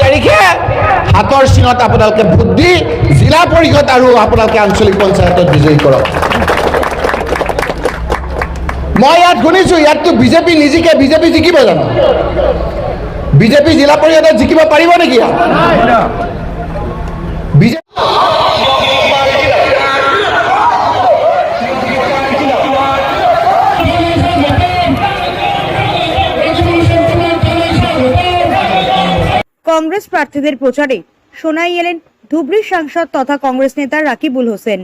তাৰিখে হাতৰ চিনত আপোনালোকে ভোট দি জিলা পৰিষদ আৰু আপোনালোকে আঞ্চলিক পঞ্চায়তত বিজয়ী কৰক। মই ইয়াত শুনিছোঁ ইয়াততো বিজেপি নিজিকে বিজেপি জিকিব জানো? বিজেপি জিলা পৰিষদত জিকিব পাৰিব নেকি ইয়াত? বিজেপি কংগ্রেস প্রার্থীদের প্রচারে সোনাই এলেন ধুবড়ির সাংসদ তথা কংগ্রেস নেতা রাকিবুল হোসেন।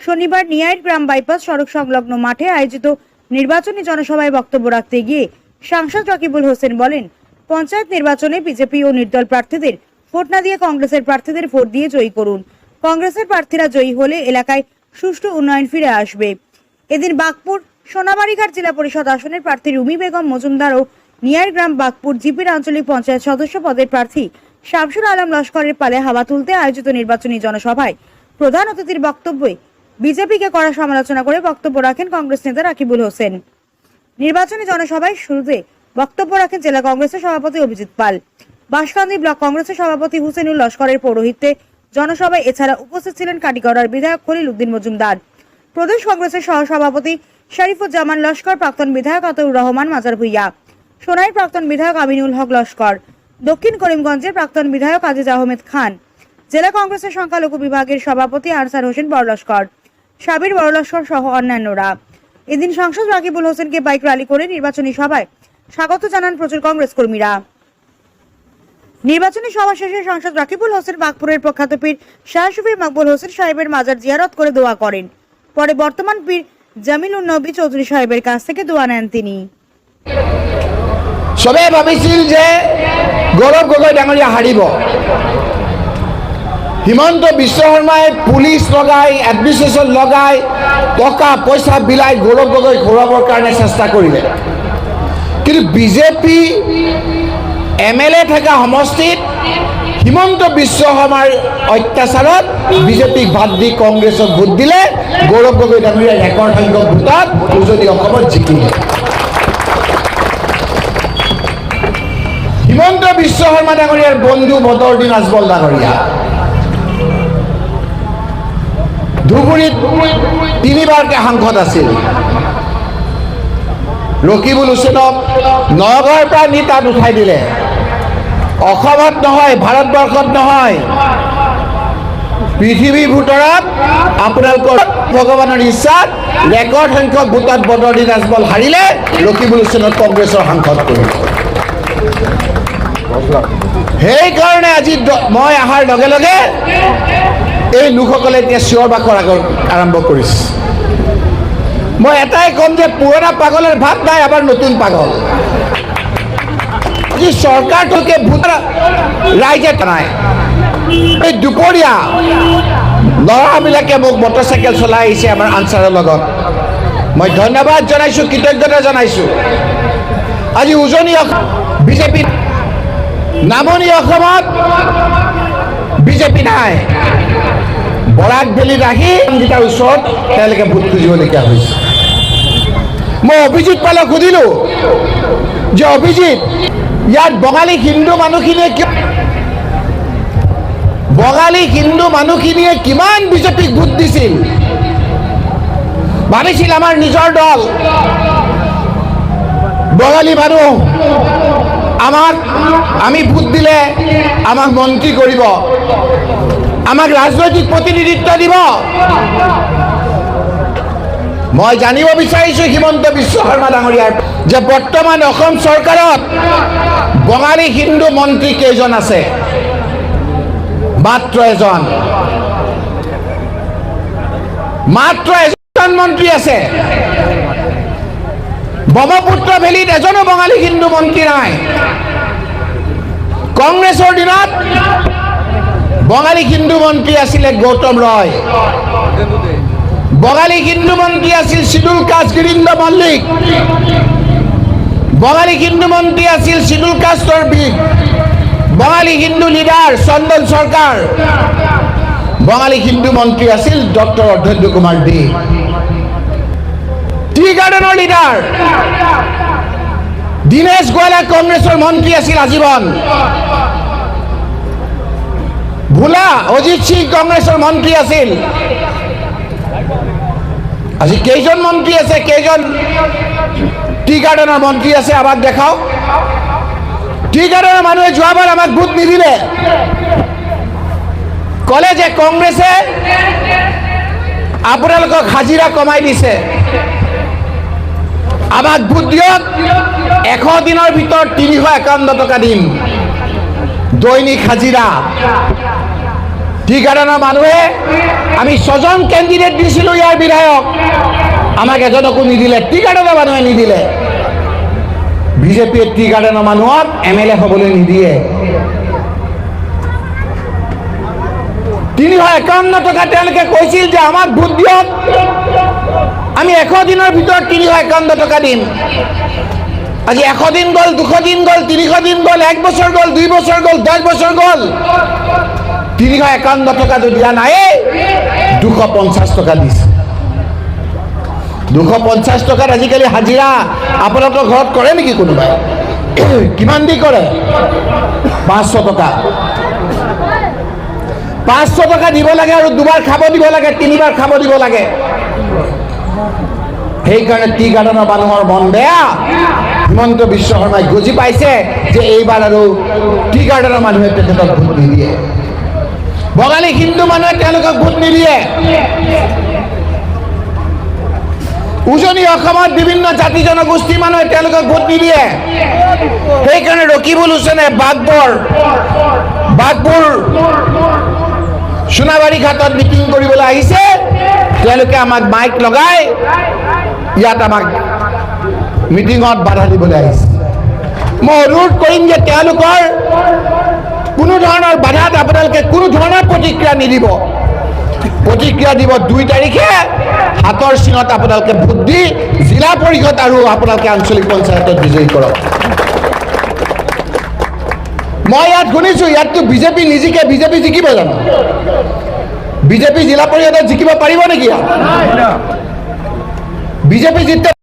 শনিবার নিয়াইর গ্রাম বাইপাস সড়ক সংলগ্ন মাঠে আয়োজিত নির্বাচনী জনসভায় বক্তব্য রাখতে গিয়ে সাংসদ রাকিবুল হোসেন বলেন, পঞ্চায়েত নির্বাচনে বিজেপি ও নির্দল প্রার্থীদের ভোট না দিয়ে কংগ্রেসের প্রার্থীদের ভোট দিয়ে জয়ী করুন। কংগ্রেসের প্রার্থীরা জয়ী হলে এলাকায় সুষ্ঠু উন্নয়ন ফিরে আসবে। এদিন বাগপুর, সোনাবাড়িঘাট জেলা পরিষদ আসনের প্রার্থী রুমি বেগম মজুমদার ও নিয়ার গ্রাম বাগপুর জিপির আঞ্চলিক পঞ্চায়েত সদস্য পদের প্রার্থী শামসুল আলম লস্করের পালে হাওয়া তুলতে আয়োজিত নির্বাচনী জনসভায় প্রধান অতিথির বক্তব্যে বিজেপিকে করা সমালোচনা করে বক্তব্য রাখেন কংগ্রেস নেতা রাকিবুল হোসেন। নির্বাচনী জনসভায় শুরুতে বক্তব্য রাখেন জেলা কংগ্রেসের সভাপতি অভিজিৎ পাল। বাসকান্দি ব্লক কংগ্রেসের সভাপতি হুসেনুল লস্করের পৌরোহিত্যে জনসভায় এছাড়া উপস্থিত ছিলেন কাটিগড়ার বিধায়ক খলিল উদ্দিন মজুমদার। প্রদেশ কংগ্রেসের সহসভাপতি শরীফুজ্জামান লস্কর, প্রাক্তন বিধায়ক আতউর রহমান, মাজার ভুইয়া। সোনাইর প্রাক্তন বিধায়ক আমিনুল হক লস্কর। দক্ষিণ করিমগঞ্জের প্রাক্তন বিধায়ক আজিজ আহমেদ খান। জেলা কংগ্রেসের সংখ্যালঘু বিভাগের সভাপতি আনসার হোসেন বড়লস্কর। সাবির বড়লস্কর সহ অন্যান্যরা। এদিন সাংসদ রাকিবুল হোসেনকে বাইক র্যালি করে নির্বাচনী সভায় স্বাগত জানান প্রচুর কংগ্রেস কর্মীরা। নির্বাচনী সভা শেষে সাংসদ রাকিবুল হোসেন বাগপুরের প্রখ্যাত পীর শাহ সুফি মকবুল হোসেন সাহেবের মাজার জিয়ারত করে দোয়া করেন। পরে বর্তমান পীর জামিল উন্নবী চৌধুরী সাহেবের কাছ থেকে দোয়া নেন তিনি। চবে ভাবিছিল যে গৌৰৱ গগৈ ডাঙৰীয়া হাৰিব। হিমন্ত বিশ্ব শৰ্মাই পুলিচ লগাই এডমিনিষ্ট্ৰেশ্যন লগাই, টকা, পইচা বিলাই গৌৰৱ গগৈ ঘূৰাবৰ কাৰণে চেষ্টা কৰিলে। কিন্তু বিজেপি এম এল এ থকা সমষ্টিত হিমন্ত বিশ্ব শৰ্মাৰ অত্যাচাৰত বিজেপিক বাদ দি কংগ্ৰেছক ভোট দিলে গৌৰৱ গগৈ ডাঙৰীয়া ৰেকৰ্ড সংখ্যক ভোটত উজনি অসমত জিকিলে। হিমন্ত বিশ্ব শৰ্মা ডাঙৰীয়াৰ বন্ধু বদৰুদ্দিন আজমল ডাঙৰীয়া। ধুবুৰীত তিনিবাৰকৈ সাংসদ আছিল। ৰকিবুল হুছেইনক নগাঁৱৰ পৰা নি তাত উঠাই দিলে। অসমত নহয়, ভাৰতবৰ্ষত নহয়। পৃথিৱীৰ ভিতৰত আপোনালোকৰ ভগৱানৰ ইচ্ছাত ৰেকৰ্ড সংখ্যক ভোটত বদৰুদ্দিন আজমল হাৰিলে ৰকিবুল হুছেইনক কংগ্ৰেছৰ সাংসদ কৰিলে সেইকাৰণে আজি মই অহাৰ লগে লগে এই লোকসকলে এতিয়া চিঞৰ বাখৰ আগৰ আৰম্ভ কৰিছে। মই এটাই ক'ম যে পুৰণা পাগলের ভাত নাই, আবার নতুন পাগল। আজি চৰকাৰটোকে ভোট ৰাইজে নাই এই দুপৰীয়া ল'ৰাবিলাকে মোক মটৰচাইকেল চলাই আহিছে আমাৰ আনচাৰৰ লগত। মই ধন্যবাদ জনাইছোঁ, কৃতজ্ঞতা জনাইছোঁ। আজি উজনি অসম বিজেপি নামনি অসমত, বিজেপি নাই। বৰাক ভেলীত আহি গীটাৰ ওচৰত তেওঁলোকে ভোট খুজিবলগীয়া হৈছে। মই অভিজিৎ পালক সুধিলোঁ যে অভিজিৎ ইয়াত বঙালী হিন্দু মানুহখিনিয়ে কিয় বঙালী হিন্দু মানুহখিনিয়ে কিমান বিজেপিক ভোট দিছিল? ভাবিছিল আমাৰ নিজৰ দল। বঙালী মানুহ আমাক আমি ভোট দিলে আমাক মন্ত্ৰী কৰিব আমাক ৰাজনৈতিক প্ৰতিনিধিত্ব দিব। মই জানিব বিচাৰিছোঁ হিমন্ত বিশ্ব শৰ্মা ডাঙৰীয়াৰ, যে বৰ্তমান অসম চৰকাৰত বঙালী হিন্দু মন্ত্ৰী কেইজন আছে? মাত্ৰ এজন। মাত্ৰ এজন মন্ত্ৰী আছে। ব্ৰহ্মপুত্ৰ ভেলীত এজনো বঙালী হিন্দু মন্ত্ৰী নাই। কংগ্ৰেছৰ দিনত বঙালী হিন্দু মন্ত্ৰী আছিলে গৌতম ৰয় বঙালী হিন্দু মন্ত্ৰী আছিল চিডুল কাষ্ট গিৰীন্দ্ৰ মল্লিক। বঙালী হিন্দু মন্ত্ৰী আছিল চিডুল কাষ্টৰ বিগ বঙালী হিন্দু লিডাৰ চন্দন চৰকাৰ বঙালী হিন্দু মন্ত্ৰী আছিল ডক্টৰ অধ্যেন্দ্ৰ কুমাৰ দে। টি গাৰ্ডেনৰ লিডাৰ দীনেশ গোৱালা কংগ্ৰেছৰ মন্ত্ৰী আছিল আজীৱন? অজিত সিং কংগ্ৰেছৰ মন্ত্ৰী আছিল? আজি কেইজন মন্ত্ৰী আছে? কেইজন টি গাৰ্ডেনৰ মন্ত্ৰী আছে? আমাক দেখাওক টি গাৰ্ডেনৰ মানুহে যোৱাবাৰ আমাক ভোট নিদিলে। ক'লে যে কংগ্ৰেছে আপোনালোকক হাজিৰা কমাই দিছে। আমাক ভোট দিয়ক এশ দিনৰ ভিতৰত তিনিশ একাৱন্ন টকা দিম দৈনিক হাজিৰা গাৰ্ডেনৰ মানুহে, আমি ছজন কেণ্ডিডেট দিছিলোঁ ইয়াৰ বিধায়ক, আমাক এজনকো নিদিলে গাৰ্ডেনৰ মানুহে নিদিলে বিজেপিয়ে গাৰ্ডেনৰ মানুহক এম এল এ হ'বলৈ নিদিয়ে তিনিশ একাৱন্ন টকা তেওঁলোকে কৈছিল যে আমাক ভোট দিয়ক আমি এশ দিনৰ ভিতৰত তিনিশ একাৱন্ন টকা দিম আজি এশ দিন গ'ল দুশ দিন গ'ল, তিনিশ দিন গ'ল, এক বছৰ গ'ল, দুই বছৰ গ'ল দহ বছৰ গ'ল। তিনিশ একাৱন্ন টকাটো দিয়া নাই দুশ পঞ্চাছ টকা দিছে। দুশ পঞ্চাছ টকাত আজিকালি হাজিৰা। আপোনালোকৰ ঘৰত কৰে নেকি কোনোবাই? কিমান দি কৰে? পাঁচশো টকা। পাঁচশো টকা দিব লাগে আৰু দুবাৰ খাব দিব লাগে, তিনিবাৰ খাব দিব লাগে। সেইকাৰণে টি গাৰ্ডেনৰ মানুহৰ মন হিমন্ত বিশ্ব শৰ্মাই বুজি পাইছে যে এইবাৰ আৰু টি গাৰ্ডেনৰ মানুহে তেখেতক ভোট নিদিয়ে। বঙালী হিন্দু মানুহে ভোট নিদিয়ে। উজনি অসমত বিভিন্ন জাতি জনগোষ্ঠীৰ মানুহে তেওঁলোকক ভোট নিদিয়ে। সেইকাৰণে ৰকিবুল হুছেইনে বাঘবৰ বাঘবোৰ সোণাবাৰী ঘাটত মিটিং কৰিবলৈ আহিছে। তেওঁলোকে আমাক মাইক লগাই, ইয়াত আমাক মিটিঙত বাধা দিবলৈ আহিছে। মই অনুৰোধ কৰিম যে তেওঁলোকৰ কোনো ধৰণৰ বাধাত আপোনালোকে কোনো ধৰণৰ প্ৰতিক্ৰিয়া নিদিব। প্ৰতিক্ৰিয়া দিব দুই তাৰিখে হাতৰ চিঙত আপোনালোকে ভোট দি জিলা পৰিষদ আৰু আপোনালোকে আঞ্চলিক পঞ্চায়তত বিজয়ী কৰক। মই ইয়াত শুনিছোঁ, ইয়াততো বিজেপি নিজিকে, বিজেপি জিকিব জানো? বিজেপি জিলা পৰিষদত জিকিব পাৰিব নেকি বিজেপি জিতে